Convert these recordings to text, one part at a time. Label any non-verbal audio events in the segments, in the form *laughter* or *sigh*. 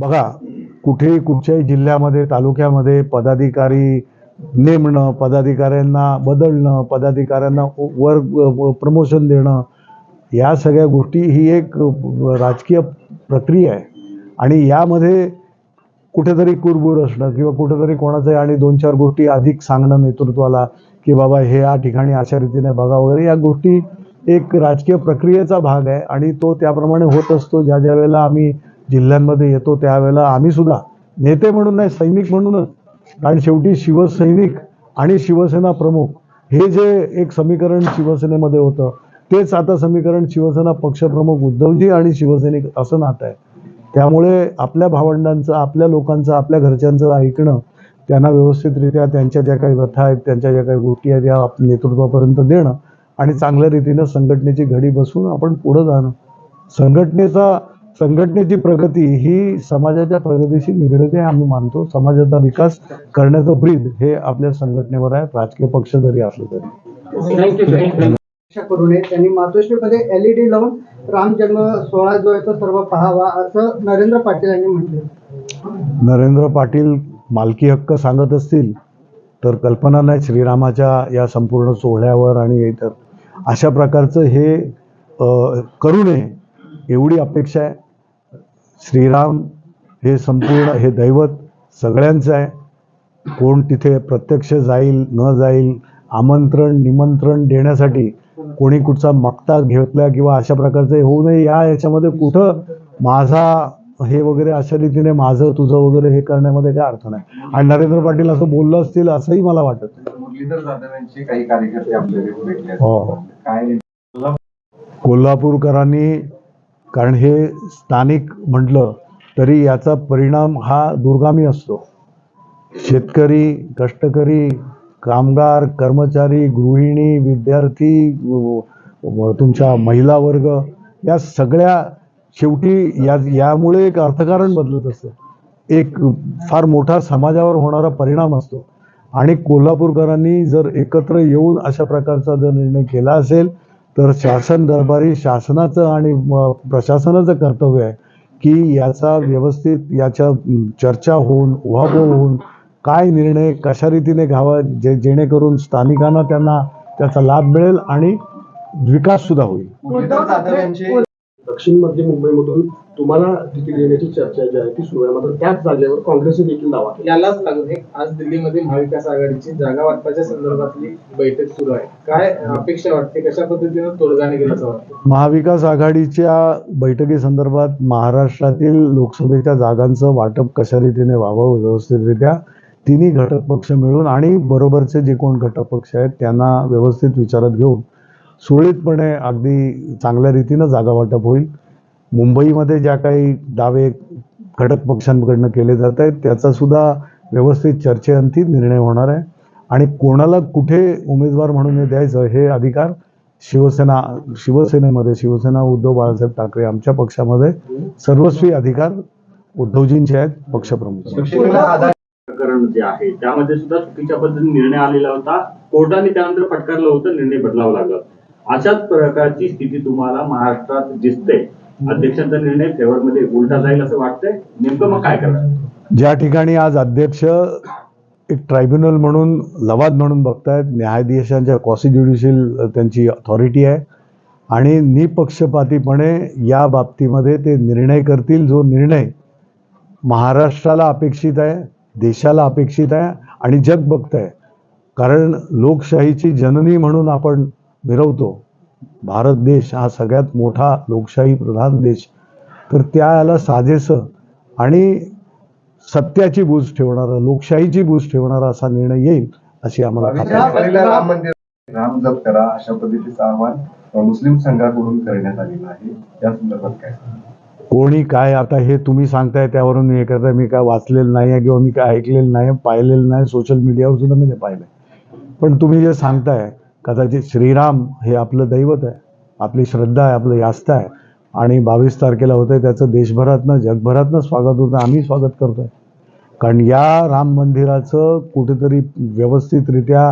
बघा कुठेही कुठच्याही जिल्ह्यामध्ये तालुक्यामध्ये पदाधिकारी नेमणं पदाधिकाऱ्यांना बदलणं पदाधिकाऱ्यांना वर प्रमोशन देणं या सगळ्या गोष्टी ही एक राजकीय प्रक्रिया आहे. आणि यामध्ये कुठेतरी कुरबूर असणं किंवा कुठेतरी कोणाचं आणि दोन चार गोष्टी अधिक सांगणं नेतृत्वाला की बाबा हे या ठिकाणी अशा रीतीने बघा वगैरे या गोष्टी एक राजकीय प्रक्रियेचा भाग आहे. आणि तो त्याप्रमाणे होत असतो. ज्या ज्या वेळेला आम्ही जिल्ह्यांमध्ये येतो त्यावेळेला आम्ही सुद्धा नेते म्हणून नाही सैनिक म्हणूनच. कारण शेवटी शिवसैनिक आणि शिवसेना प्रमुख हे जे एक समीकरण शिवसेनेमध्ये होतं तेच आता समीकरण शिवसेना पक्षप्रमुख उद्धवजी आणि शिवसैनिक असं नातं आहे. त्यामुळे आपल्या भावंडांचं आपल्या लोकांचं आपल्या घरच्यांचं ऐकणं त्यांना व्यवस्थितरित्या त्यांच्या ज्या काही व्यथा आहेत त्यांच्या ज्या काही गोष्टी आहेत या नेतृत्वापर्यंत देणं आणि चांगल्या रीतीनं संघटनेची घडी बसून आपण पुढं जाणं. संघटनेचा संघटनेची प्रगती ही समाजाच्या प्रगतीशी निगडीत आहे आम्ही मानतो. समाजाचा विकास करण्याचं ब्रीद हे आपल्या संघटनेवर आहे. राजकीय पक्ष जरी असलं तरी. अपेक्षा करू नये त्यांनी मातोश्रीमध्ये एलईडी लावून राम जन्म सोहळा जो आहे तो सर्व पाहावा असं नरेंद्र पाटील यांनी म्हटलं. नरेंद्र पाटील मालकी हक्क सांगत असतील तर कल्पना नाही श्रीरामाच्या या संपूर्ण सोहळ्यावर आणि इतर. अशा प्रकारचं हे करू नये एवढी अपेक्षा आहे. श्रीराम हे संपूर्ण हे दैवत सगळ्यांचं आहे. कोण तिथे प्रत्यक्ष जाईल न जाईल आमंत्रण निमंत्रण देण्यासाठी कोणी कुठचा मक्ता घेतला किंवा अशा प्रकारचं हे होऊ नये या याच्यामध्ये कुठं माझा हे वगैरे अशा रीतीने माझं तुझं वगैरे हे करण्यामध्ये काय अर्थ नाही. आणि नरेंद्र पाटील असं बोललं असतील असंही मला वाटत काही कार्यकर्ते. हो. काय? कोल्हापूरकरांनी कारण हे स्थानिक म्हटलं तरी याचा परिणाम हा दुर्गामी असतो. शेतकरी कष्टकरी कामगार कर्मचारी गृहिणी विद्यार्थी तुमच्या महिला वर्ग या सगळ्या शेवटी या यामुळे एक अर्थकारण बदलत असतं. एक फार मोठा समाजावर होणारा परिणाम असतो. आणि कोल्हापूरकरांनी जर एकत्र येऊन अशा प्रकारचा जर निर्णय केला असेल तर शासन दरबारी शासनाचं आणि प्रशासनाचं कर्तव्य आहे की याचा व्यवस्थित याच्या चर्चा होऊन उहापोह होऊन काय निर्णय कशा रीतीने घ्यावा जे जेणेकरून स्थानिकांना त्यांना त्याचा लाभ मिळेल आणि विकाससुद्धा होईल. दक्षिण मध्य मुंबईमधून तुम्हाला तिकीट देण्याची चर्चा जी आहे ती सुरू आहे. मात्र त्याच जागेवर काँग्रेसने देखील दावा केला. यालाच लागून एक आज दिल्लीमध्ये महाविकास आघाडीची जागा वाटपाच्या संदर्भातली बैठक सुरू आहे. काय अपेक्षा वाटते? कशा पद्धतीनं तोडगा निघेल असं वाटतं? महाविकास आघाडीच्या बैठकीसंदर्भात महाराष्ट्रातील लोकसभेच्या जागांचं वाटप कशा रीतीने व्हावं व्यवस्थितरित्या तिन्ही घटक पक्ष मिळून आणि बरोबरचे जे कोण घटक पक्ष आहेत त्यांना व्यवस्थित विचारात घेऊन सुरळीतपणे अगदी चांगल्या रीतीनं जागा वाटप होईल. मुंबईमध्ये ज्या काही दावे घटक पक्षांकडनं केले जात आहेत त्याचा सुद्धा व्यवस्थित चर्चेअंती निर्णय होणार आहे. आणि कोणाला कुठे उमेदवार म्हणून द्यायचं हे अधिकार शिवसेना शिवसेनेमध्ये शिवसेना उद्धव बाळासाहेब ठाकरे आमच्या पक्षामध्ये सर्वस्वी अधिकार उद्धवजींचे आहेत पक्षप्रमुख. जे आहे त्यामध्ये सुद्धा चुकीच्या पद्धतीने निर्णय आलेला होता. कोर्टाने त्यानंतर फटकारलं होतं निर्णय बदलावा लागला अशाच प्रकारची स्थिती तुम्हाला महाराष्ट्रात दिसते. अध्यक्षांचा निर्णय फेवर मध्ये उलटा जाईल असं वाटतंय. नेमकं मग काय करणार? ज्या ठिकाणी आज अध्यक्ष एक ट्रायब्युनल म्हणून लवाद म्हणून बघतायत न्यायाधीशांच्या कॉन्स्टिट्युशियल त्यांची अथॉरिटी आहे. आणि निपक्षपातीपणे या बाबतीमध्ये ते निर्णय करतील. जो निर्णय महाराष्ट्राला अपेक्षित आहे देशाला अपेक्षित आहे आणि जग बघतंय. कारण लोकशाहीची जननी म्हणून आपण मिरवतो. भारत देश हा सगळ्यात मोठा लोकशाही प्रधान देश. तर त्या याला साजेसं आणि सत्याची बूज ठेवणारा लोकशाहीची बूज ठेवणारा असा निर्णय येईल अशी आम्हाला राम मंदिर. राम जप करा अशा पद्धतीचं आवाहन मुस्लिम संघाकडून करण्यात आलेलं आहे. या संदर्भात काय? कोणी काय आता हे तुम्ही सांगताय त्यावरून मी हे करताय मी काय वाचलेलं नाही आहे किंवा मी काय ऐकलेलं नाही पाहिलेलं नाही सोशल मीडियावर सुद्धा मी ते पाहिलं पण तुम्ही जे सांगताय कदाचित श्रीराम हे आपलं दैवत आहे आपली श्रद्धा आहे आपलं यास्था आहे. आणि बावीस तारखेला होतं त्याचं देशभरातनं जगभरातनं स्वागत होतं आम्ही स्वागत करतो आहे कारण या राम मंदिराचं कुठेतरी व्यवस्थितरित्या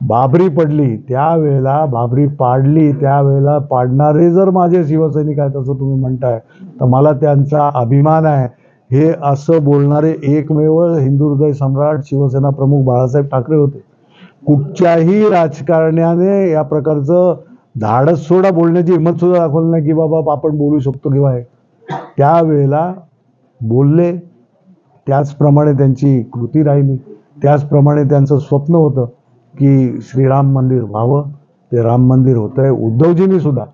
बाबरी पडली त्यावेळेला बाबरी पाडली त्यावेळेला पाडणारे जर माझे शिवसैनिक आहेत असं तुम्ही म्हणताय तर मला त्यांचा अभिमान आहे. हे असं बोलणारे एकमेव हिंदू हृदय सम्राट शिवसेना प्रमुख बाळासाहेब ठाकरे होते. कुठच्याही राजकारण्याने या प्रकारचं धाडस सोडा बोलण्याची हिंमत सुद्धा दाखवली नाही की बाबा आपण बोलू शकतो किंवा हे. त्यावेळेला बोलले त्याचप्रमाणे त्यांची कृती राहिली. त्याचप्रमाणे त्यांचं स्वप्न होतं की श्रीराम मंदिर व्हावं. ते राम मंदिर होतंय. उद्धवजींनी सुद्धा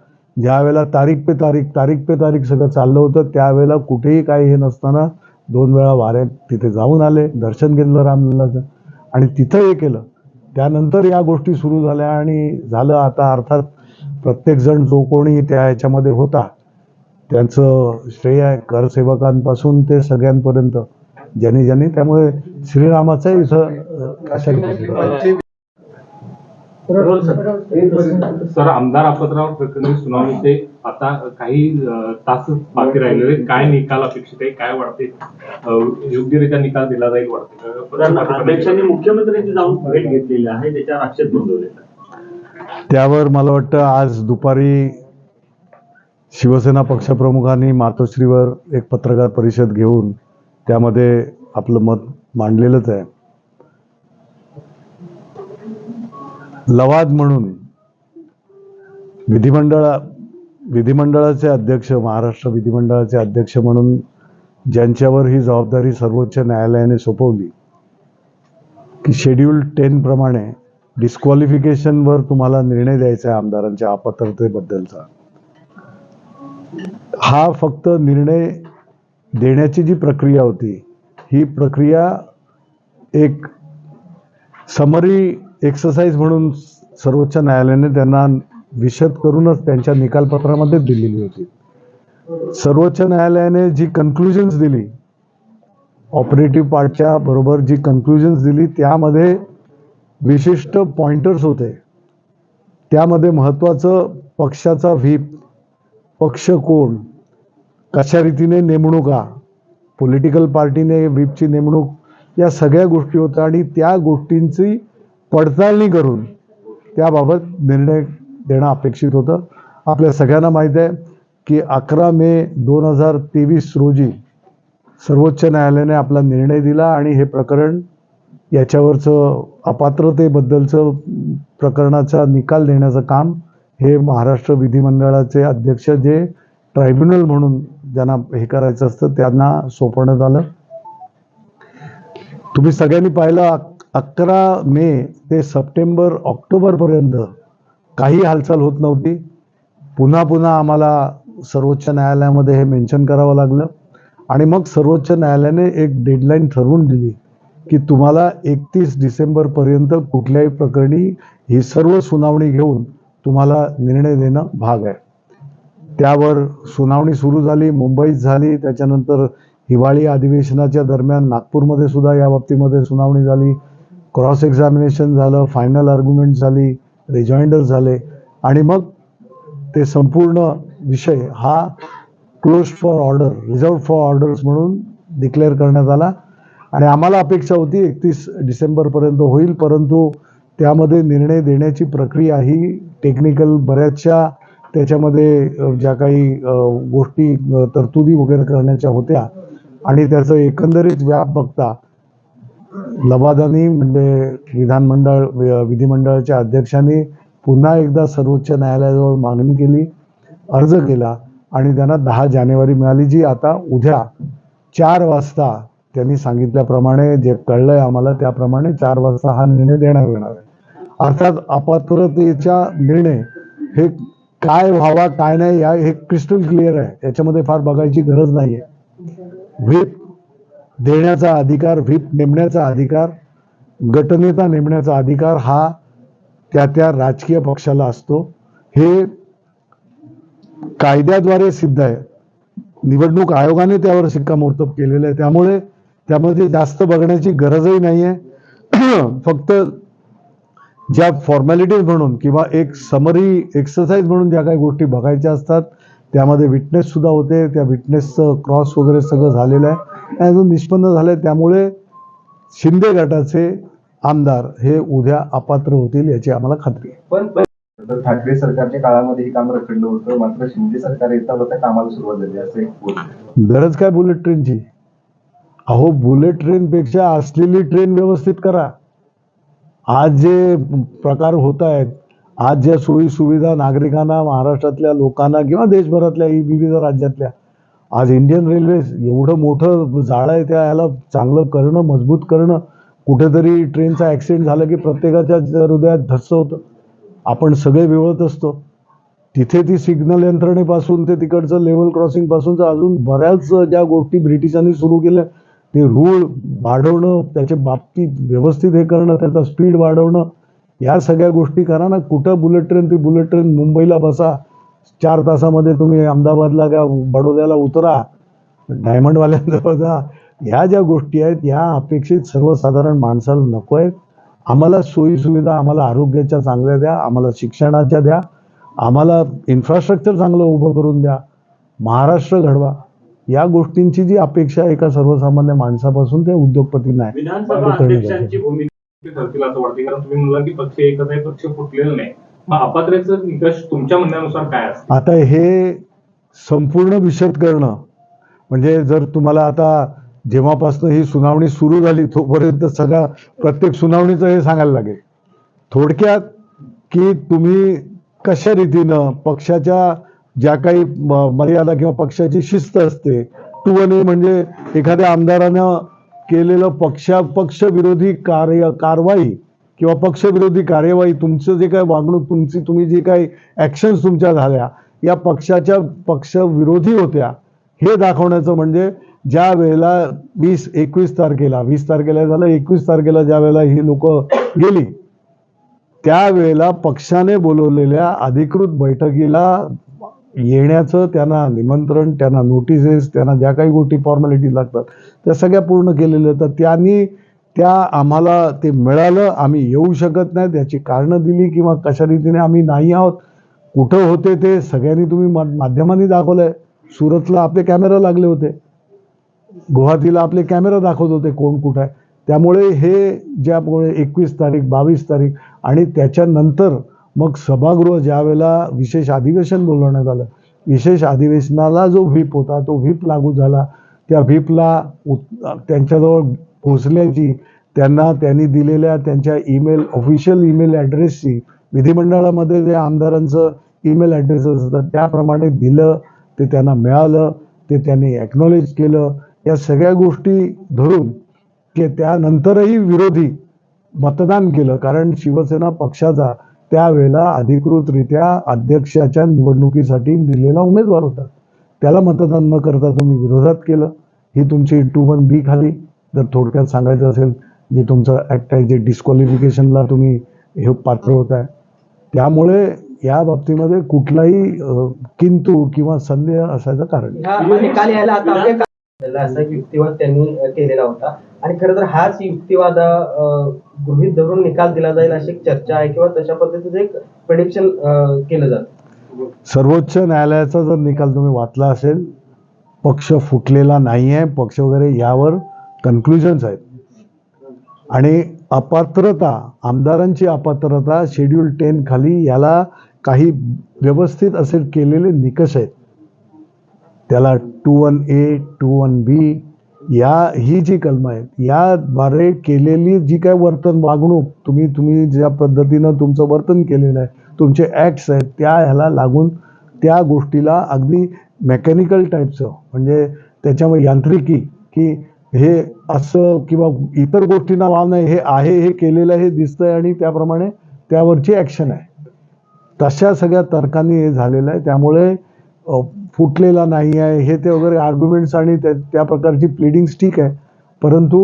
ज्या वेळेला तारीख पे तारीख तारीख पे तारीख सगळं चाललं होतं त्यावेळेला कुठेही काही हे नसताना दोन वेळा वाऱ्यात तिथे जाऊन आले दर्शन घेतलं रामलल्लाचं. आणि तिथं हे केलं. त्यानंतर या गोष्टी सुरू झाल्या आणि झालं आता अर्थात प्रत्येकजण जो कोणी त्या ह्याच्यामध्ये होता त्यांचं श्रेय आहे. करसेवकांपासून ते सगळ्यांपर्यंत ज्यांनी ज्यांनी त्यामुळे श्रीरामाचं इथं सर. आमदार आपत्राव प्रकरणी सुनावणीचे आता काही तास बाकी राहिलेले काय निकाल अपेक्षित आहे? काय वाटते? योग्यरित्या निकाल दिला जाईल वाटते. अध्यक्षांनी मुख्यमंत्र्यांची जाऊन भेट घेतलेली आहे. त्याच्यावर आक्षेप नोंदवले त्यावर मला वाटतं आज दुपारी शिवसेना पक्षप्रमुखांनी मातोश्रीवर एक पत्रकार परिषद घेऊन त्यामध्ये आपलं मत मांडलेलंच आहे. लवाद म्हणून विधिमंडळ विधिमंडळाचे अध्यक्ष महाराष्ट्र विधिमंडळाचे अध्यक्ष म्हणून ज्यांच्यावर ही जबाबदारी सर्वोच्च न्यायालयाने सोपवली की शेड्यूल टेन प्रमाणे डिस्क्वालिफिकेशनवर तुम्हाला निर्णय द्यायचा आहे आमदारांच्या अपात्रतेबद्दलचा. हा फक्त निर्णय देण्याची जी प्रक्रिया होती ही प्रक्रिया एक समरी एक्सरसाइज म्हणून सर्वोच्च न्यायालयाने त्यांना विशद करूनच त्यांच्या निकालपत्रामध्ये दिलेली होती. सर्वोच्च न्यायालयाने जी कन्क्लुजन्स दिली ऑपरेटिव्ह पार्टच्या बरोबर जी कन्क्लुजन्स दिली त्यामध्ये विशिष्ट पॉइंटर्स होते. त्यामध्ये महत्त्वाचं पक्षाचा व्हीप पक्ष कोण कशा रीतीने नेमणुका पॉलिटिकल पार्टीने व्हीपची नेमणूक या सगळ्या गोष्टी होत्या आणि त्या गोष्टींची पडताळणी करून त्याबाबत निर्णय देणं अपेक्षित होतं. आपल्या सगळ्यांना माहीत आहे की अकरा मे दोन हजार तेवीस रोजी सर्वोच्च न्यायालयाने आपला निर्णय दिला आणि हे प्रकरण याच्यावरचं अपात्रतेबद्दलचं प्रकरणाचा निकाल देण्याचं काम हे महाराष्ट्र विधिमंडळाचे अध्यक्ष जे ट्रायब्युनल म्हणून ज्यांना हे करायचं असतं त्यांना सोपवण्यात आलं. तुम्ही सगळ्यांनी पाहिलं अकरा मे ते सप्टेंबर ऑक्टोबरपर्यंत काही हालचाल होत नव्हती. पुन्हा पुन्हा आम्हाला सर्वोच्च न्यायालयामध्ये हे मेन्शन करावं लागलं. आणि मग सर्वोच्च न्यायालयाने एक डेडलाईन ठरवून दिली की तुम्हाला एकतीस डिसेंबरपर्यंत कुठल्याही प्रकरणी ही सर्व सुनावणी घेऊन तुम्हाला निर्णय देणं भाग आहे. त्यावर सुनावणी सुरू झाली मुंबईत झाली त्याच्यानंतर हिवाळी अधिवेशनाच्या दरम्यान नागपूरमध्ये सुद्धा या बाबतीमध्ये सुनावणी झाली. क्रॉस एक्झामिनेशन झालं फायनल आर्ग्युमेंट झाली रिजॉइंडर झाले. आणि मग ते संपूर्ण विषय हा close for order reserved for orders म्हणून डिक्लेअर करण्यात आला. आणि आम्हाला अपेक्षा होती एकतीस डिसेंबरपर्यंत होईल परंतु त्यामध्ये निर्णय देण्याची प्रक्रिया ही टेक्निकल बऱ्याचशा त्याच्यामध्ये ज्या काही गोष्टी तरतुदी वगैरे करण्याच्या होत्या. आणि त्याचं एकंदरीत व्याप बघता लबादानी म्हणजे विधानमंडळ विधिमंडळाच्या अध्यक्षांनी पुन्हा एकदा सर्वोच्च न्यायालयाजवळ मागणी केली अर्ज केला आणि त्यांना दहा जानेवारी मिळाली जी आता उद्या चार वाजता त्यांनी सांगितल्याप्रमाणे जे कळलंय आम्हाला त्याप्रमाणे चार वाजता हा निर्णय देण्यात येणार आहे. अर्थात अपात्रतेचा निर्णय हे काय व्हावा काय नाही या हे क्रिस्टल क्लिअर आहे. याच्यामध्ये फार बघायची गरज नाही आहे व्हीप देण्याचा अधिकार व्हीप नेमण्याचा अधिकार गटनेता नेमण्याचा अधिकार हा त्या त्या राजकीय पक्षाला असतो. हे कायद्याद्वारे सिद्ध आहे. निवडणूक आयोगाने त्यावर शिक्कामोर्तब केलेलं आहे. त्यामुळे त्यामध्ये जास्त बघण्याची गरजही नाही आहे *clears throat* फक्त ज्या फॉर्मॅलिटीज म्हणून किंवा एक समरी एक्सरसाइज म्हणून ज्या काही गोष्टी बघायच्या असतात त्यामध्ये विटनेस सुद्धा होते. त्या विटनेसचं क्रॉस वगैरे सगळं झालेलं आहे. आणि अजून निष्पन्न झालं आहे त्यामुळे शिंदे गटाचे आमदार हे उद्या अपात्र होतील याची आम्हाला खात्री आहे. पण तर ठाकरे सरकारच्या काळामध्ये हे काम रखडलं होतं. मात्र शिंदे सरकार येता होता कामाला सुरुवात झाली असं एक. गरज काय बुलेट ट्रेनची अहो बुलेट ट्रेनपेक्षा असलेली ट्रेन व्यवस्थित करा. आज जे प्रकार होत आहेत आज ज्या सोयीसुविधा नागरिकांना महाराष्ट्रातल्या लोकांना किंवा देशभरातल्या विविध राज्यातल्या आज इंडियन रेल्वे एवढं मोठं जाळं आहे त्या याला चांगलं करणं मजबूत करणं कुठेतरी ट्रेनचा ॲक्सिडेंट झालं की प्रत्येकाच्या हृदयात धस्स होतं. आपण सगळे विवळत असतो. तिथे ती सिग्नल यंत्रणेपासून ते तिकडचं लेवल क्रॉसिंगपासूनचं अजून बऱ्याच ज्या गोष्टी ब्रिटिशांनी सुरू केल्या ते रूळ वाढवणं त्याच्या बाबतीत व्यवस्थित हे करणं त्याचा स्पीड वाढवणं या सगळ्या गोष्टी करा ना. कुठं बुलेट ट्रेन ती बुलेट ट्रेन मुंबईला बसा. चार तासामध्ये तुम्ही अहमदाबादला का बडोद्याला उतरा. डायमंडवाल्यांजवळ जा. ह्या ज्या गोष्टी आहेत ह्या अपेक्षित सर्वसाधारण माणसाला नको आहेत. आम्हाला सोयीसुविधा आम्हाला आरोग्याच्या चांगल्या द्या आम्हाला शिक्षणाच्या द्या आम्हाला इन्फ्रास्ट्रक्चर चांगलं उभं करून द्या. महाराष्ट्र घडवा. या गोष्टींची जी अपेक्षा एका सर्वसामान्य माणसापासून ते उद्योगपतींना आहे. ठरतील असं वाटते कारण तुम्ही म्हणला की पक्ष एकच आहे पक्ष फुटलेला नाही. मग अपात्रेचं निकष तुमच्या म्हणण्यानुसार काय असतं? आता हे संपूर्ण विशद करणं म्हणजे जर तुम्हाला आता जेव्हापासून ही सुनावणी सुरू झाली तोपर्यंत सगळा प्रत्येक सुनावणीचं हे सांगायला लागेल. थोडक्यात की तुम्ही कशा रीतीनं पक्षाच्या ज्या काही मर्यादा किंवा पक्षाची शिस्त असते टू वन ए म्हणजे एखाद्या आमदारानं केलेलं पक्षा पक्षविरोधी कार्य कारवाई किंवा पक्षविरोधी कार्यवाही तुमचं जे काय वागणूक तुमची तुम्ही जे काही ॲक्शन्स तुमच्या झाल्या या पक्षाच्या पक्षविरोधी होत्या हे दाखवण्याचं म्हणजे ज्या वेळेला वीस एकवीस तारखेला वीस तारखेला झालं एकवीस तारखेला ज्या वेळेला ही लोक गेली त्यावेळेला पक्षाने बोलवलेल्या अधिकृत बैठकीला येण्याचं त्यांना निमंत्रण त्यांना नोटिसेस त्यांना ज्या काही गोष्टी फॉर्मॅलिटी लागतात त्या सगळ्या पूर्ण केलेल्या तर त्यांनी त्या आम्हाला ते मिळालं आम्ही येऊ शकत नाही त्याची कारणं दिली किंवा कशा रीतीने आम्ही नाही आहोत कुठं होते ते सगळ्यांनी तुम्ही मा- माध्यमांनी आहे सुरतला आपले कॅमेरा लागले होते. गुवाहाटीला आपले कॅमेरा दाखवत होते कोण कुठं आहे. त्यामुळे हे ज्यामुळे एकवीस तारीख बावीस तारीख आणि त्याच्यानंतर मग सभागृह ज्यावेळेला विशेष अधिवेशन बोलवण्यात आलं विशेष अधिवेशनाला जो व्हीप होता तो व्हीप लागू झाला. त्या व्हीपला त्यांच्याजवळ पोचल्याची त्यांना त्यांनी दिलेल्या त्यांच्या ईमेल ऑफिशियल ईमेल ॲड्रेसची विधिमंडळामध्ये जे आमदारांचं ईमेल ॲड्रेस असतं त्याप्रमाणे दिलं ते त्यांना मिळालं ते त्यांनी ॲक्नॉलेज केलं. या सगळ्या गोष्टी धरून की त्यानंतरही विरोधी मतदान केलं कारण शिवसेना पक्षाचा त्यावेळेला अधिकृतरित्या अध्यक्षाच्या निवडणुकीसाठी दिलेला उमेदवार होता. त्याला मतदान न करता तुम्ही विरोधात केलं. ही तुमची टू वन बी खाली. जर थोडक्यात सांगायचं असेल जे तुमचं ॲक्ट आहे जे डिस्क्वालिफिकेशनला तुम्ही हे पात्र होत आहे त्यामुळे या बाबतीमध्ये कुठलाही किंतू किंतु किंवा संदेह असायचं कारण नाही. असा एक युक्तिवाद त्यांनी केलेला होता. आणि खरं तर हाच युक्तिवाद गृहित गृहीत धरून निकाल दिला जाईल अशी एक चर्चा आहे किंवा तशा पद्धतीचं एक प्रेडिक्शन केलं जात. सर्वोच्च न्यायालयाचा जर निकाल तुम्ही वाचला असेल पक्ष फुटलेला नाही आहे पक्ष वगैरे यावर कन्क्लुजन्स आहेत. आणि अपात्रता आमदारांची अपात्रता शेड्यूल टेन खाली याला काही व्यवस्थित असे केलेले निकष आहेत. त्याला two one A two one B या ही जी कलम आहेत याद्वारे केलेली जी काय वर्तन वागणूक तुम्ही तुम्ही ज्या पद्धतीनं तुमचं वर्तन केलेलं आहे तुमचे ॲक्ट्स आहेत त्या ह्याला लागून त्या गोष्टीला अगदी मेकॅनिकल टाईपचं म्हणजे त्याच्यामुळे यांत्रिकी की हे असं किंवा इतर गोष्टींना वाव नाही हे आहे हे केलेलं आहे हे दिसतंय आणि त्याप्रमाणे त्यावरची ॲक्शन आहे. तशा सगळ्या तर्कांनी हे झालेलं आहे त्यामुळे फुटलेला नाही आहे हे ते वगैरे आर्ग्युमेंट्स आणि त्या त्या प्रकारची प्लिडिंग्स ठीक आहे परंतु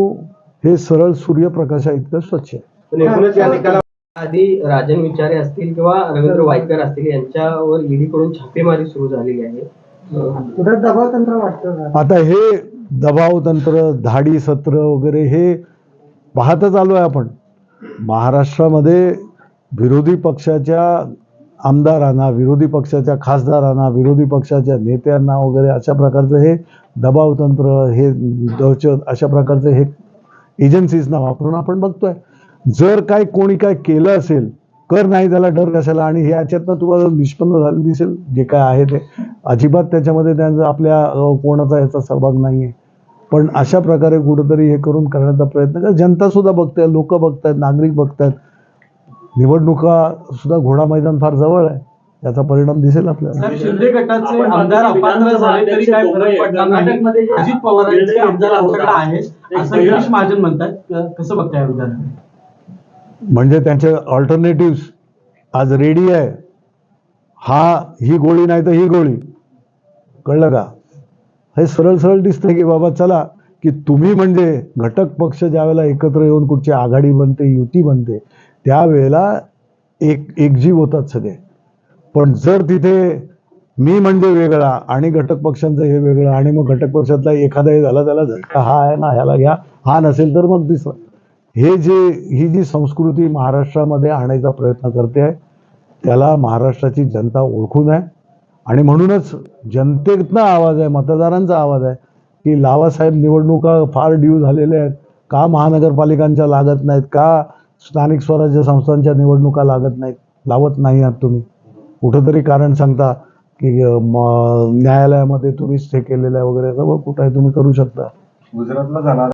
हे सरळ सूर्यप्रकाशा इतकं स्वच्छ आहे. आधी राजन विचारे असतील किंवा रवींद्र वायकर असतील यांच्यावर ईडी कडून छापेमारी सुरू झालेली आहे. दबाव तंत्र वाटतं आता हे दबाव तंत्र धाडी सत्र वगैरे हे पाहतच आलो आहे आपण. महाराष्ट्रामध्ये विरोधी पक्षाच्या आमदारांना विरोधी पक्षाच्या खासदारांना विरोधी पक्षाच्या नेत्यांना वगैरे अशा प्रकारचं हे दबाव तंत्र हे दहशत अशा प्रकारचं हे एजन्सीजना वापरून आपण बघतोय. जर काय कोणी काय केलं असेल कर नाही त्याला डर कशाला आणि हे याच्यातनं तुम्हाला निष्पन्न झालं दिसेल जे काय आहे ते. अजिबात त्याच्यामध्ये त्यांचा आपल्या कोणाचा याचा सहभाग नाही आहे पण अशा प्रकारे कुठंतरी हे करून करण्याचा प्रयत्न कर. जनता सुद्धा बघते लोक बघतायत नागरिक बघतायत. निवडणुका सुद्धा घोडा मैदान फार जवळ आहे. त्याचा परिणाम दिसेल आपल्याला. शिंदे गटाचे आमदार अपात्र झाले तरी काय फरक पडणार नाही. अजित पवारांचे आमदार आमच्याकडे असं गिरीश महाजन म्हणतात. कसं बघताय म्हणजे त्यांचे ऑल्टरनेटिव्ह आज रेडी आहे. हा ही गोळी नाही तर ही गोळी. कळलं का? हे सरळ सरळ दिसतंय की बाबा चला की तुम्ही म्हणजे घटक पक्ष ज्यावेळेला एकत्र येऊन कुठची आघाडी बनते युती बनते त्यावेळेला एक एकजीव होतात सगळे. पण जर तिथे मी म्हणजे वेगळा आणि घटक पक्षांचं हे वेगळं आणि मग घटक पक्षातला एखादा हे झाला त्याला झटका हा आहे ना ह्याला घ्या हा नसेल तर मग दिसला. हे जे ही जी संस्कृती महाराष्ट्रामध्ये आणायचा प्रयत्न करते आहे त्याला महाराष्ट्राची जनता ओळखून आहे. आणि म्हणूनच जनतेतनं आवाज आहे मतदारांचा आवाज आहे की लावासाहेब निवडणुका फार ड्यू झालेल्या आहेत. का महानगरपालिकांच्या लागत नाहीत? का स्थानिक स्वराज्य संस्थांच्या निवडणुका लागत नाहीत लावत नाही आहात तुम्ही. कुठंतरी कारण सांगता की न्यायालयामध्ये तुम्ही स्टे केलेलं आहे वगैरे कुठं आहे तुम्ही करू शकता. गुजरातला जाणार